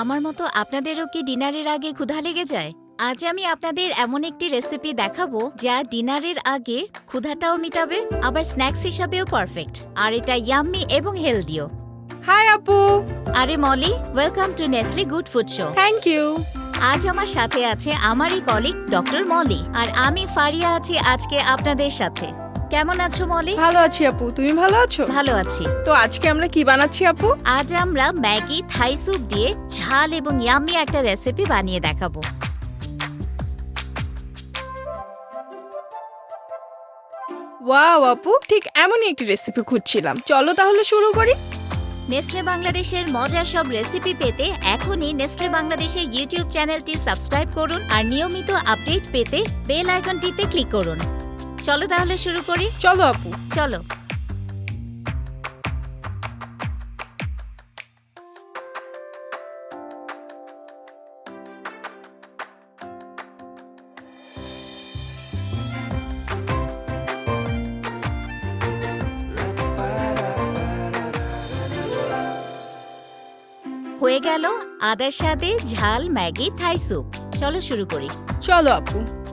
আমার মতো আপনাদেরও কি ডিনারের আগে ক্ষুধা লেগে যায়? আজ আমি আপনাদের এমন একটি রেসিপি দেখাবো যা ডিনারের আগে ক্ষুধাটাও মিটাবে আবার স্ন্যাক্স হিসাবেও পারফেক্ট আর এটা ইয়াম্মি এবং হেলদিও হাই আপু। আরে Moli welcome to Nestle good food show thank you আজ আমার সাথে আছে আমারই কলিগ ডক্টর মলি আর আমি ফারিয়া আছি আজকে আপনাদের সাথে। কেমন আছো মলি? ভালো আছি আপু তুমি ভালো আছো? ভালো আছি। তো আজকে আমরা কি বানাচ্ছি আপু? আজ আমরা ম্যাগি থাই স্যুপ দিয়ে ঝাল এবং ইয়ামি একটা রেসিপি বানিয়ে দেখাবো। ওয়াও আপু ঠিক এমনই একটি রেসিপি খুঁজছিলাম। চলো তাহলে শুরু করি। নেসলে বাংলাদেশের মজার সব রেসিপি পেতে এখনই নেসলে বাংলাদেশের ইউটিউব চ্যানেলটি সাবস্ক্রাইব করুন আর নিয়মিত আপডেট পেতে বেল আইকনটিতে ক্লিক করুন। চলো তাহলে শুরু করি। চলো আপু। চলো। হয়ে গেল আদার সাথে ঝাল ম্যাগি থাই স্যুপ। চলো শুরু করি। চলো আপু।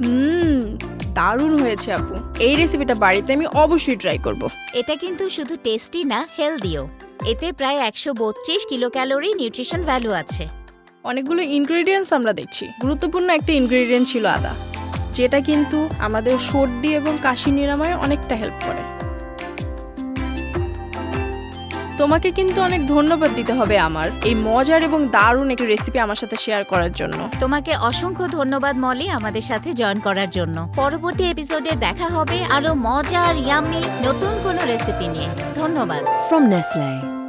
হুম দারুণ হয়েছে আপু। এই রেসিপিটা বাড়িতে আমি অবশ্যই ট্রাই করব। এটা কিন্তু শুধু টেস্টি না হেলদিও এতে প্রায় একশো বত্রিশ কিলো ক্যালোরি নিউট্রিশন ভ্যালু আছে। অনেকগুলো ইনগ্রেডিয়েন্টস আমরা দেখছি। গুরুত্বপূর্ণ একটা ইনগ্রেডিয়েন্ট ছিল আদা। যেটা কিন্তু আমাদের সর্দি এবং কাশি নিরাময়ে অনেকটা হেল্প করে। তোমাকে কিন্তু অনেক ধন্যবাদ দিতে হবে আমার এই মজার এবং দারুণ একটি রেসিপি আমার সাথে শেয়ার করার জন্য। তোমাকে অসংখ্য ধন্যবাদ মলি আমাদের সাথে জয়েন করার জন্য। পরবর্তী এপিসোডে দেখা হবে আরও মজার ইয়ামি নতুন কোনো রেসিপি নিয়ে। ধন্যবাদ। From Nestle.